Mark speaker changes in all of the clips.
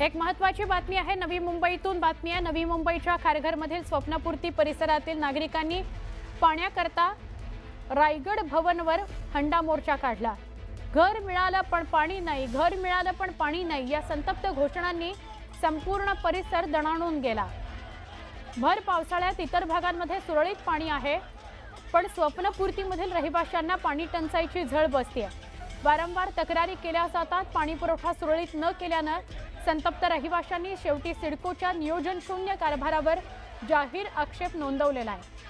Speaker 1: एक महत्वाची बातमी आहे. नवी मुंबईतून बातमी आहे. नवी मुंबईच्या खारघरमधील स्वप्नपूर्ती परिसरातील नागरिकांनी पाण्याकरता रायगड भवनवर हंडा मोर्चा काढला. घर मिळालं पण पाणी नाही. घर मिळालं पण पाणी नाही. या संतप्त घोषणांनी संपूर्ण परिसर दणाणून गेला. भर पावसाळ्यात इतर भागांमध्ये सुरळीत पाणी आहे पण स्वप्नपूर्तीमधील रहिवाशांना पाणी टंचाईची झळ बसते वारंवार तक्रारी केल्या जातात. पाणी पुरवठा सुरळीत न केल्यानं संतप्त रहिवाशांनी शेवटी सिडकोच्या नियोजनशून्य कारभारावर जाहीर आक्षेप नोंदवलेला आहे.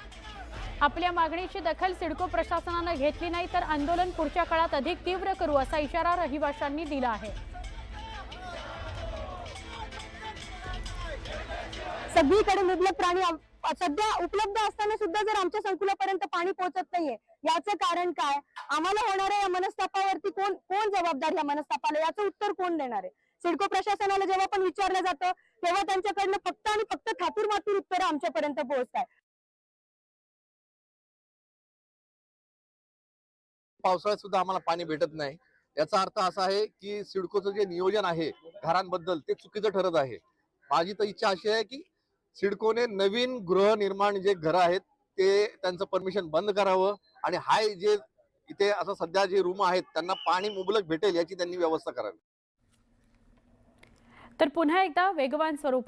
Speaker 1: आपल्या मागणीची दखल सिडको प्रशासनानं घेतली नाही तर आंदोलन पुढच्या काळात अधिक तीव्र करू असा इशारा रहिवाशांनी दिला आहे.
Speaker 2: सगळीकडे मुबलक प्राणी सध्या उपलब्ध असतात. सुद्धा जर आमच्या संकुलापर्यंत पाणी पोहोचत नाहीये याचं कारण काय? आम्हाला होणाऱ्या या मनस्तापावरती कोण कोण जबाबदार या मनस्तापाला? याचं उत्तर कोण देणार आहे? सिडको प्रशासनाला जेव्हा पण विचारलं जातं तेव्हा त्यांच्याकडनं फक्त आणि फक्त थातूर मातूर उत्तर आमच्यापर्यंत पोहोचत
Speaker 3: पावसाळ्यात सुद्धा आम्हाला पाणी भेटत नाही. याचा अर्थ असा आहे की सिडकोचं जे नियोजन आहे घरांबद्दल ते चुकीचं ठरत आहे. माझी तर इच्छा अशी आहे की सिडकोने नवीन गृहनिर्माण जे घरं आहेत ते त्यांचं परमिशन बंद करावं आणि हाय जे इथे असं सध्या जे रूम आहेत त्यांना पाणी मुबलक भेटेल याची त्यांनी व्यवस्था करावी.
Speaker 1: तर पुन्हा एकदा वेगवान स्वरूप